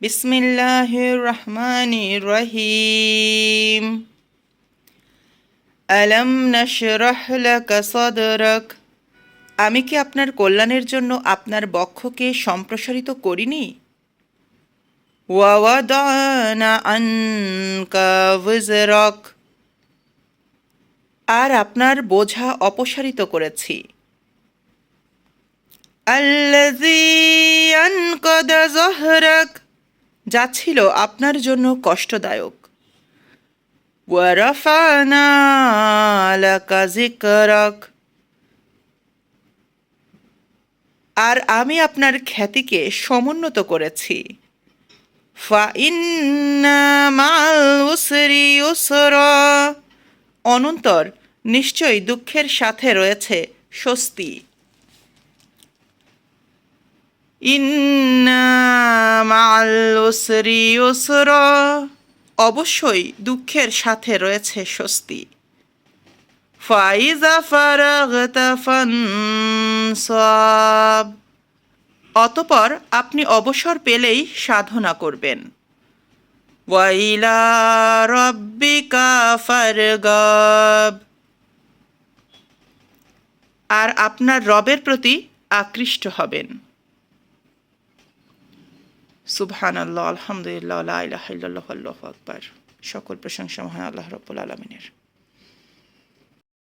বিসমিল্লাহির রহমানির রহিম আলম নশরাহ লাকা আমি কি আপনার কল্যাণের জন্য আপনার বক্ষকে সম্প্রসারিত করিনি? আর আপনার বোঝা অপসারিত করেছি। আল্লাযী আনকাদা যহরাক যা ছিল আপনার জন্য কষ্টদায়ক। ওয়ারাফানা আর আমি আপনার খ্যাতিকে সমুন্নত করেছি। অনন্তর নিশ্চয়ই দুঃখের সাথে রয়েছে স্বস্তি। ইন্না মাল উসরি ইউসরা অবশ্যই দুঃখের সাথে রয়েছে স্বস্তি। ফাইজা ফানসাব। অতপর আপনি অবসর পেলেই সাধনা করবেন। ওয়াইলা রব্বিকা ফারগাব। আর আপনার রবের প্রতি আকৃষ্ট হবেন। সুবহান আল্লাহ আলহামদুলিল্লাহ আল্লাহ আকবার। সকল প্রশংসা মহান আল্লাহ রব্বুল আলমিনের।